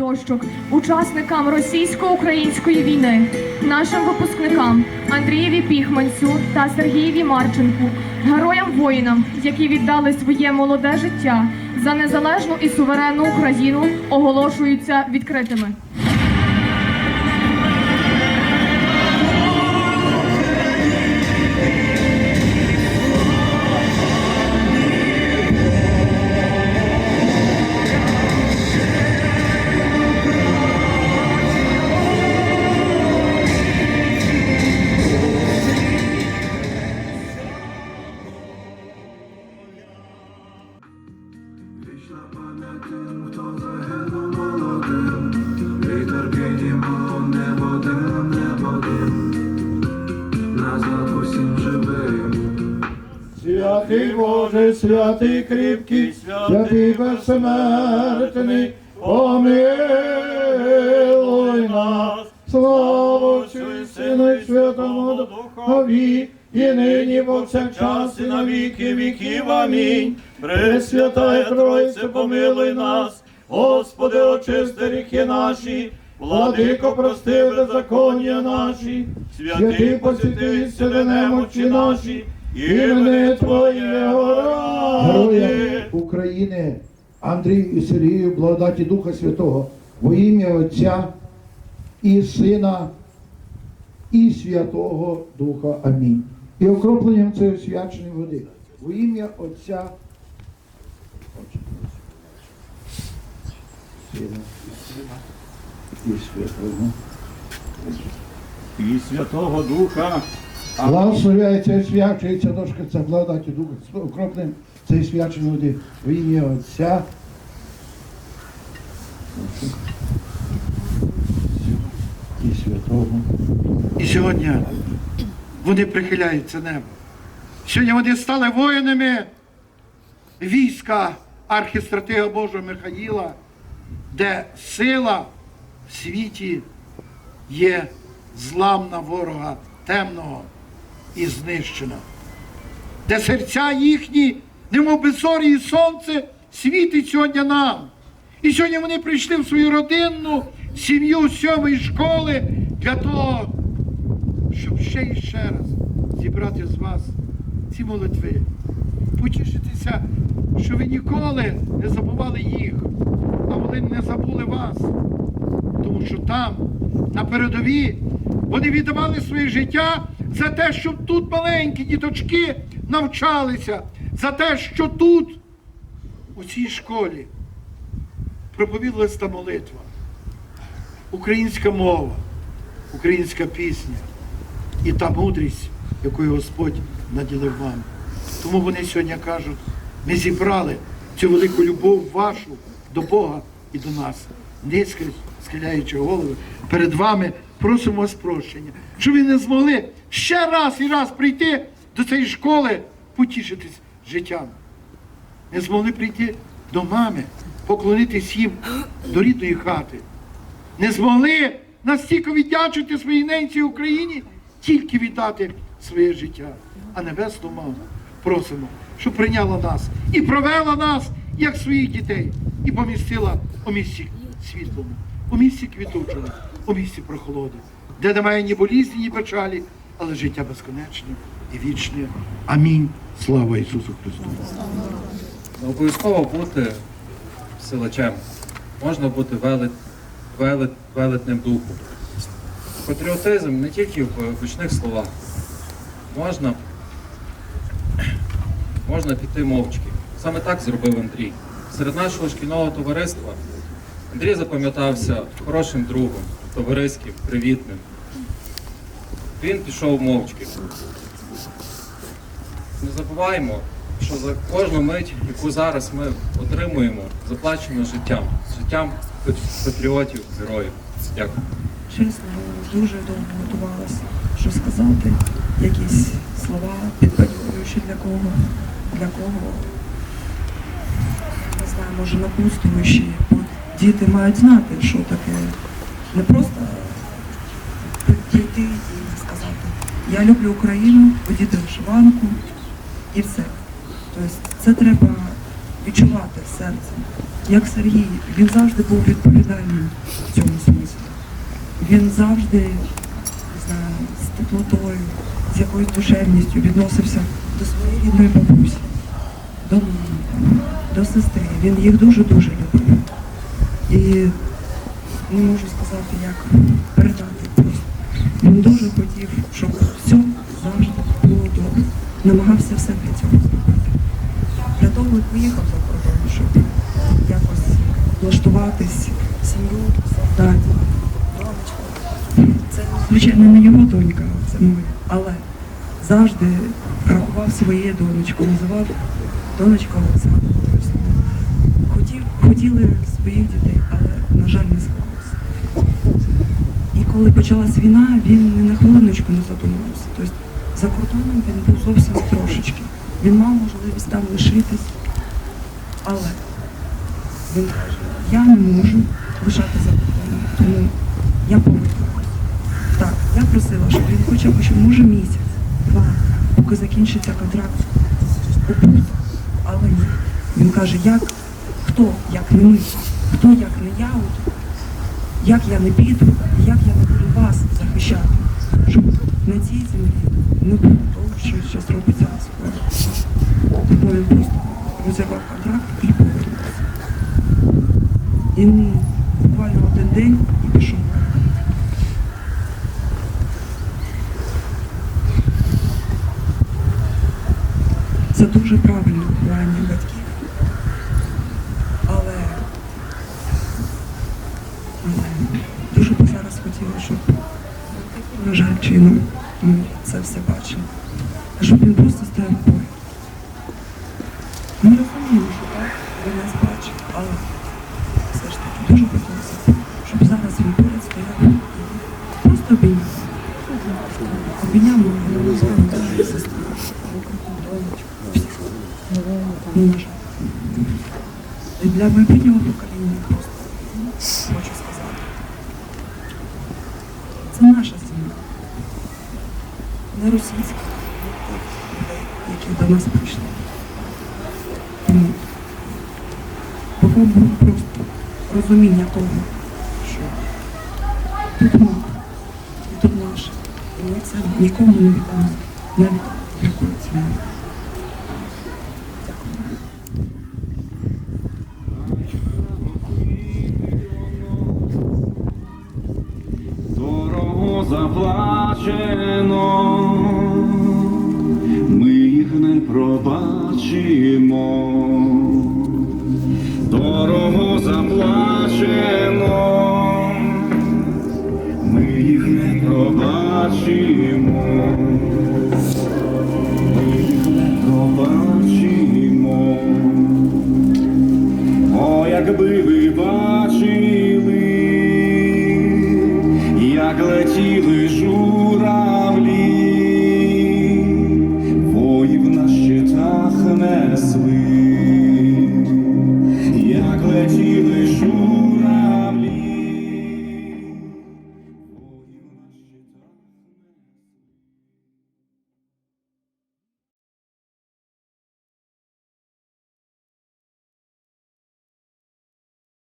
дощок учасникам російсько-української війни, нашим випускникам Андрієві Піхманцю та Сергієві Марченку, героям-воїнам, які віддали своє молоде життя за незалежну і суверенну Україну, оголошуються відкритими. Святий Боже, святий кріпкий, святий безсмертний, помилуй нас, слава і Сину і Святому Духові, і нині повсякчас і на віки віків. Амінь. Пресвятая Тройце, помилуй нас, Господи, очисти гріхи наші, Владико, прости беззаконня наші, святий посвяти сюди немочі наші, імени Твоєго ради. Героям України Андрію і Сергію, благодаті Духа Святого, во ім'я Отця і Сина і Святого Духа. Амінь. І окропленням цієї свяченої води. Во ім'я Отця. Сина і Святого. І Святого Духа. Благословляється і свячується дошка ця благодаті Духа окропленням цієї свяченої води. Во ім'я Отця. І Святого. І сьогодні вони прихиляються небо. Сьогодні вони стали воїнами війська архістратига Божого Михаїла, де сила в світі є зламна ворога темного і знищена. Де серця їхні, немов би зорі і сонце, світить сьогодні нам. І сьогодні вони прийшли в свою родинну сім'ю сьомої школи для того, щоб ще і ще раз зібрати з вас ці молитви, потішитися, що ви ніколи не забували їх, а вони не забули вас. Тому що там, на передовій, вони віддавали своє життя за те, щоб тут маленькі діточки навчалися, за те, що тут, у цій школі, проповідалась та молитва, українська мова, українська пісня і та мудрість, якою Господь наділив вам. Тому вони сьогодні кажуть, ми зібрали цю велику любов вашу до Бога і до нас. Низько схиляючи голови, перед вами просимо вас прощення, щоб ви не змогли ще раз і раз прийти до цієї школи, потішитись життям. Не змогли прийти до мами, поклонитись їм до рідної хати не змогли настільки віддячити своїй ненці Україні, тільки віддати своє життя. А небесну маму просимо, щоб прийняла нас і провела нас, як своїх дітей, і помістила у місці світлому, у місці квітучому, у місці прохолоди, де немає ні болізні, ні печалі, але життя безконечне і вічне. Амінь. Слава Ісусу Христу! Не обов'язково бути силачем. Можна бути велет, велет, велетним духом. Патріотизм не тільки в гучних словах. Можна, можна піти мовчки. Саме так зробив Андрій. Серед нашого шкільного товариства Андрій запам'ятався хорошим другом, товариським, привітним. Він пішов мовчки. Не забуваємо, що за кожну мить, яку зараз ми отримуємо, заплачено життям, життям патріотів, героїв. Дякую. Чесно, дуже довго готувалася, що сказати, якісь слова підбадьорюючі для кого, для кого, не знаю, може напустуючі. Діти мають знати, що таке. Не просто підійти і сказати, я люблю Україну, одіти вишиванку і все. Тобто це треба відчувати серцем. Як Сергій, він завжди був відповідальним в цьому смислі. Він завжди не знаю, з теплотою, з якоюсь душевністю відносився до своєї рідної бабусі, до мами, до сестри. Він їх дуже-дуже любив. І не можу сказати, як передати. Він дуже хотів, щоб все завжди було добре. Намагався все для цього зробити. Для того і поїхав за кордон, щоб якось влаштуватись, сім'ю создати, донечку. Це, звичайно, не його донька, це моя. Але завжди рахував своєю донечкою, називав донечка Олександра. Хотіли своїх дітей, але, на жаль, не склалося. І коли почалась війна, він ні на хвилиночку не задумувався. Тобто за кордоном він був зовсім трошечки. Він мав можливість там лишитись, але він каже, я не можу лишати за кордоном, тому я повернусь. Так, я просила, щоб він хоча б ще, може місяць, два, поки закінчиться контракт. Але ні. Він каже, як, хто, як не ми, хто, як не я, як я не піду, як я не буду вас захищати, щоб на цій землі не було того, що зараз робиться. Тому він просто розірвав контракт і повернувся. І ну, буквально один день і пішов. Це дуже правильне виховання батьків. Але, але дуже б зараз хотіла, щоб жаль, чином ми це все бачили. Щоб він просто стояв поряд. Ми розуміємо, що так, він нас бачив, але все ж таки дуже хотілося, щоб зараз він поряд стояв просто обійняв. Обійняв мою сестру, всіх. Ну, Для майбутнього покоління просто хочу сказати. Це наша земля. Не людей, які до нас прийшли. Тому попробуємо просто розуміння того, що тут мова, і тут наше. І ми це нікому не віддамо, навіть якою ціною. Ходімо, дорого заплачено, ми їх не побачимо, ми їх не пробачимо, о, якби ви. плечі лишу.